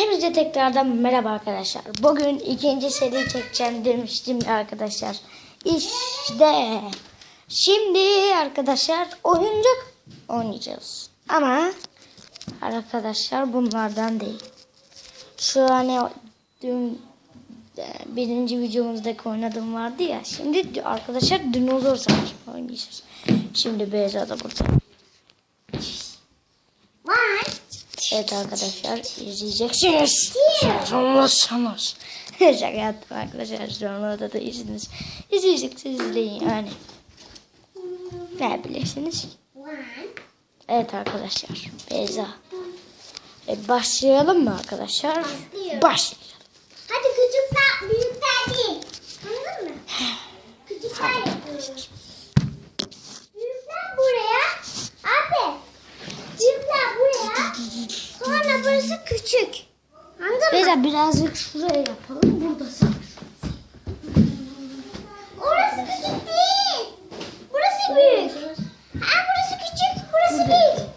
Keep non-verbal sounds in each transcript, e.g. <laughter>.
Hepinize tekrardan merhaba arkadaşlar. Bugün ikinci seri çekeceğim demiştim arkadaşlar. İşte şimdi arkadaşlar oyuncak oynayacağız. Ama arkadaşlar bunlardan değil. Şu hani dün e, birinci videomuzdaki oynadığım vardı ya. Şimdi arkadaşlar dinozor savaşı oynayacağız. Şimdi Beyza da burada. Evet arkadaşlar izleyeceksiniz. Sormazsanız. <laughs> Şaka yaptım arkadaşlar. Sonra da izleyiniz. İzleyeceksiniz izleyin yani. Ne bilirsiniz? Evet arkadaşlar. Beyza. E, başlayalım mı arkadaşlar? Başlayalım. Başlayalım. Hadi küçükler büyükler değil. Anladın mı? Küçükler yapıyoruz. Büyükler buraya. Abi. Büyükler buraya. Sonra burası küçük. Anladın mı? Birazcık şuraya yapalım. Burada savaş. Orası küçük değil. Burası büyük. Ha, burası küçük. Burası büyük.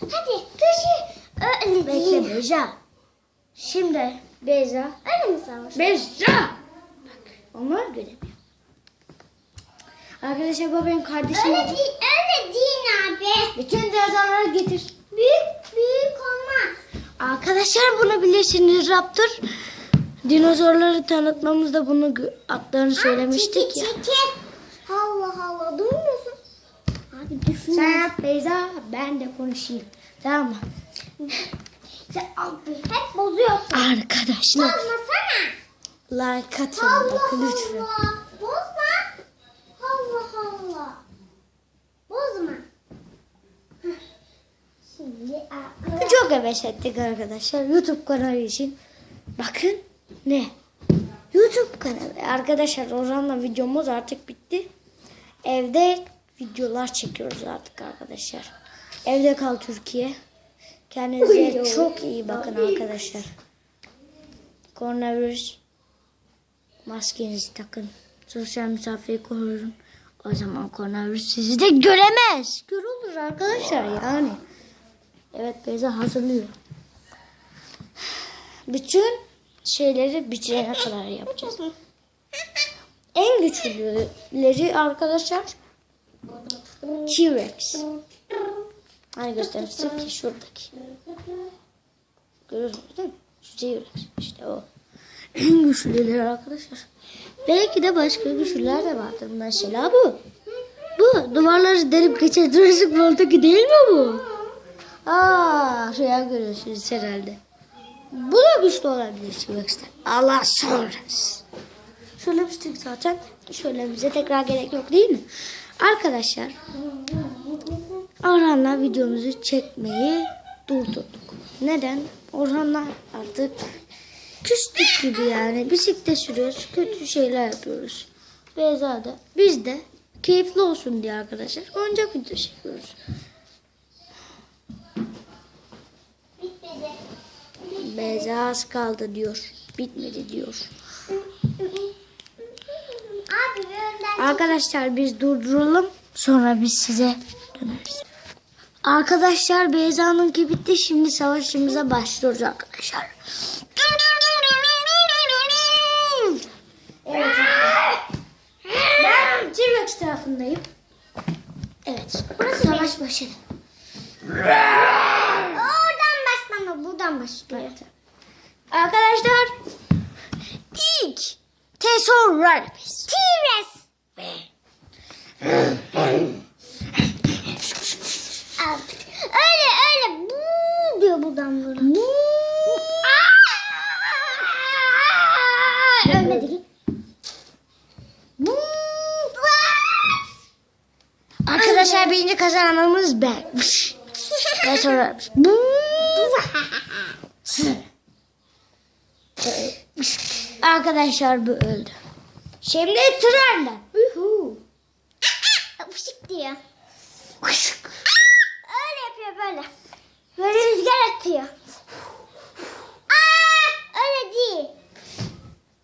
Hadi küçük. Öyle Bekle değil. Beyza. Şimdi Beyza. Öyle mi savaş? Beyza. Bak onlar göremiyor. Arkadaşlar bu benim kardeşim. Öyle değil, öyle değil abi. Bütün dinozorları getir. Arkadaşlar bunu bilirsiniz Raptor. Dinozorları tanıtmamızda bunu adlarını söylemiştik ya. Çekil, çekil. Allah Allah, duymuyorsun. Abi düşün. Sen yap Beyza ben de konuşayım. Tamam mı? <laughs> Sen abi hep bozuyorsun. Arkadaşlar Bozmasana. like atın bakın lütfen. Allah. Bozma. Allah Allah. Bozma. Heh. Şimdi heves ettik arkadaşlar YouTube kanalı için. Bakın ne? YouTube kanalı. Arkadaşlar Orhan'la videomuz artık bitti. Evde videolar çekiyoruz artık arkadaşlar. Evde kal Türkiye. Kendinize çok iyi bakın arkadaşlar. Koronavirüs maskenizi takın. Sosyal mesafeyi koruyun. O zaman koronavirüs sizi de göremez. Görülür arkadaşlar yani. Evet Beyza hazırlıyor. Bütün şeyleri bitirene kadar yapacağız. En güçlüleri arkadaşlar T-Rex. Hani göstermiştik ki şuradaki. Görüyorsunuz değil mi? Şu T-Rex işte o. En güçlüleri arkadaşlar. Belki de başka güçlüler de vardır. Mesela bu. Bu duvarları delip geçen Jurassic World'daki değil mi bu? Aa, rüya görüyorsunuz herhalde. Bu da güçlü olabilir T-Rex'ten. Allah sonrası. Söylemiştik zaten. Söylememize tekrar gerek yok değil mi? Arkadaşlar Orhan'la videomuzu çekmeyi durdurduk. Neden? Orhan'la artık küstük gibi yani. Bisiklet sürüyoruz, kötü şeyler yapıyoruz. Beyza da biz de keyifli olsun diye arkadaşlar oyuncak video çekiyoruz. Beyza az kaldı diyor. Bitmedi diyor. Abi Arkadaşlar biz durduralım. Sonra biz size döneriz. Arkadaşlar Beyza'nınki bitti. Şimdi savaşımıza başlıyoruz arkadaşlar. Evet. Ben T-Rex tarafındayım. Evet. Savaş başladı. Başlıyor. Arkadaşlar ilk. T-Rex. Al. Öyle öyle bu diyor buradan. Aa! Ölmedi. Bu. Arkadaşlar birinci kazananımız ben. <laughs> Tesorarpis. Arkadaşlar bu öldü. Şimdi trenler. Uhu. Fışık diyor. Öyle yapıyor böyle. Böyle rüzgar atıyor. Aa, öyle değil.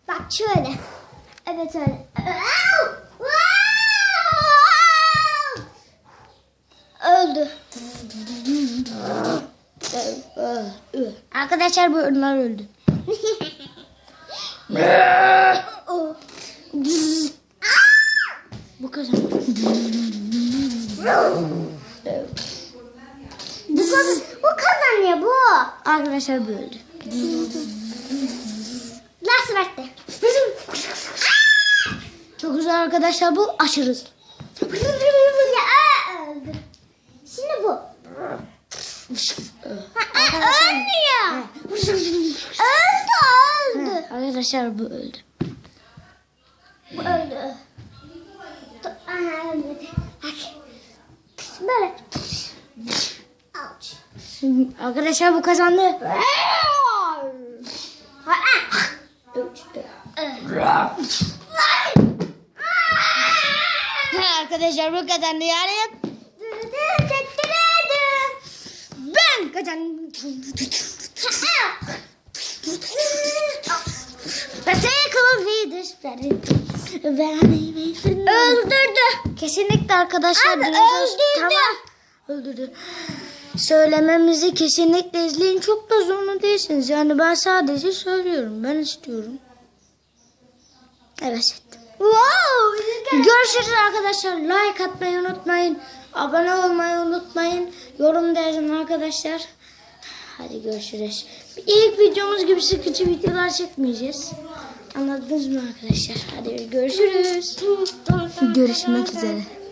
Bak şöyle. Evet öyle. Öldü. Arkadaşlar bu onlar öldü. Oh. Bu kazandı. Bu kazan, bu kazanıyor bu. Arkadaşlar bu öldü. Nasıl baktı? Çok güzel arkadaşlar bu aşırı. hızlı. ya aa, öldü. Şimdi bu. Ölmüyor. öldü öldü. Arkadaşlar bu öldü. Bu öldü. Aha. Bak. Böyle. Arkadaşlar bu kazandı. Arkadaşlar bu kazandı yani. Ben kazandım. Öldürdü. Kesinlikle arkadaşlar. Abi, öldürdü. Tamam. Öldürdü. Söylememizi kesinlikle izleyin. Çok da zorunda değilsiniz. Yani ben sadece söylüyorum. Ben istiyorum. Evet. Wow. Görüşürüz arkadaşlar. Like atmayı unutmayın. Abone olmayı unutmayın. Yorum yazın arkadaşlar. Hadi görüşürüz. İlk videomuz gibi sıkıcı videolar çekmeyeceğiz. Anladınız mı arkadaşlar? Hadi görüşürüz. Görüşmek üzere.